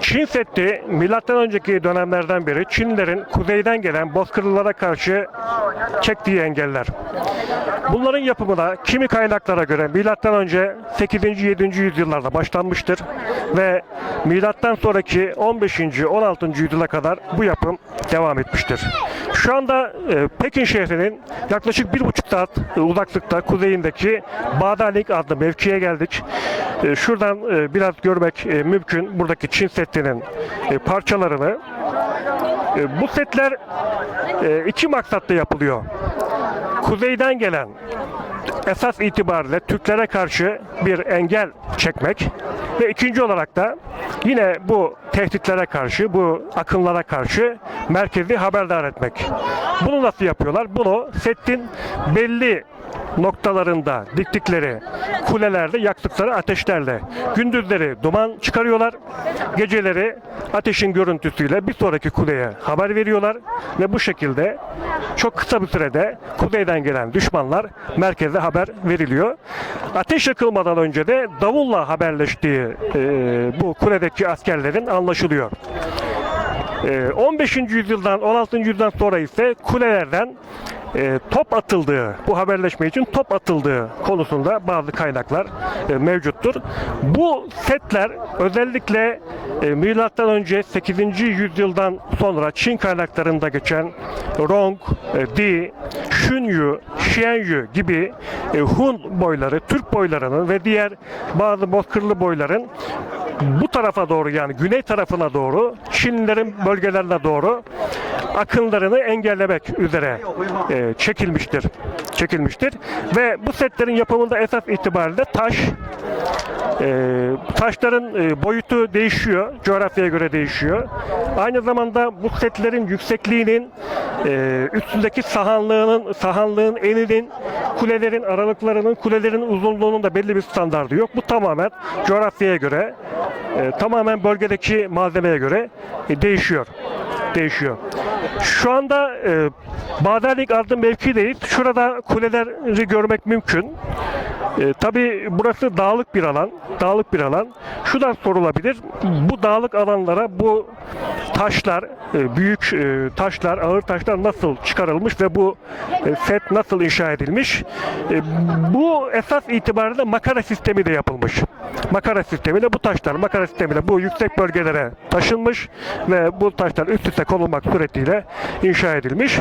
Çin Seddi milattan önceki dönemlerden beri Çinlilerin kuzeyden gelen bozkırlılara karşı çektiği engeller. Bunların yapımına kimi kaynaklara göre milattan önce 8. 7. yüzyıllarda başlanmıştır ve milattan sonraki 15. 16. yüzyıla kadar bu yapım devam etmiştir. Şu anda e, Pekin şehrinin yaklaşık bir buçuk saat e, uzaklıkta kuzeyindeki Badaling adlı mevkiye geldik. E, şuradan e, biraz görmek e, mümkün buradaki Çin Seddi'nin e, parçalarını. E, bu setler e, iki maksatla yapılıyor. Kuzeyden gelen esas itibariyle Türklere karşı bir engel çekmek ve ikinci olarak da yine bu tehditlere karşı, bu akınlara karşı merkezi haberdar etmek. Bunu nasıl yapıyorlar? Bunu Settin belli noktalarında diktikleri kulelerde yaktıkları ateşlerle gündüzleri duman çıkarıyorlar. Geceleri ateşin görüntüsüyle bir sonraki kuleye haber veriyorlar ve bu şekilde çok kısa bir sürede kuzeyden gelen düşmanlar merkeze haber veriliyor. Ateş yakılmadan önce de davulla haberleştiği e, bu kuledeki askerlerin anlaşılıyor. E, 15. yüzyıldan 16. yüzyıldan sonra ise kulelerden e, top atıldığı, bu haberleşme için top atıldığı konusunda bazı kaynaklar e, mevcuttur. Bu setler özellikle e, milattan önce 8. yüzyıldan sonra Çin kaynaklarında geçen Rong, e, Di, Shunyu, Xianyu gibi e, Hun boyları, Türk boylarının ve diğer bazı bozkırlı boyların bu tarafa doğru yani güney tarafına doğru Çinlilerin bölgelerine doğru akınlarını engellemek üzere e, çekilmiştir. Çekilmiştir ve bu setlerin yapımında esas itibariyle taş e, taşların e, boyutu değişiyor, coğrafyaya göre değişiyor. Aynı zamanda bu setlerin yüksekliğinin e, üstündeki sahanlığının sahanlığın eninin kulelerin aralıklarının kulelerin uzunluğunun da belli bir standardı yok. Bu tamamen coğrafyaya göre e, tamamen bölgedeki malzemeye göre e, değişiyor. Değişiyor. Şu anda e, Baderlik adlı mevkideyiz. Şurada kuleleri görmek mümkün. E, tabii burası dağlık bir alan. Dağlık bir alan. Şu da sorulabilir. Bu dağlık alanlara bu taşlar, e, büyük e, taşlar, ağır taşlar nasıl çıkarılmış ve bu set nasıl inşa edilmiş? E, bu esas itibariyle makara sistemi de yapılmış. Makara sistemiyle bu taşlar, makara sistemiyle bu yüksek bölgelere taşınmış ve bu taşlar üst üste konulmak suretiyle inşa edilmiş.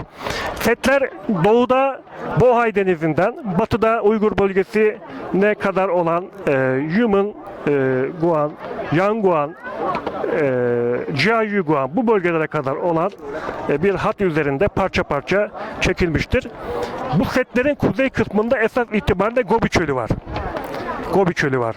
Setler doğuda Bohay Denizi'nden, batıda Uygur bölgesi ne kadar olan e, Yumen, e, Guan, Yanguan, e, Jiayuguan bu bölgelere kadar olan e, bir hat üzerinde parça parça çekilmiştir. Bu setlerin kuzey kısmında esas itibariyle Gobi Çölü var. Gobi Çölü var.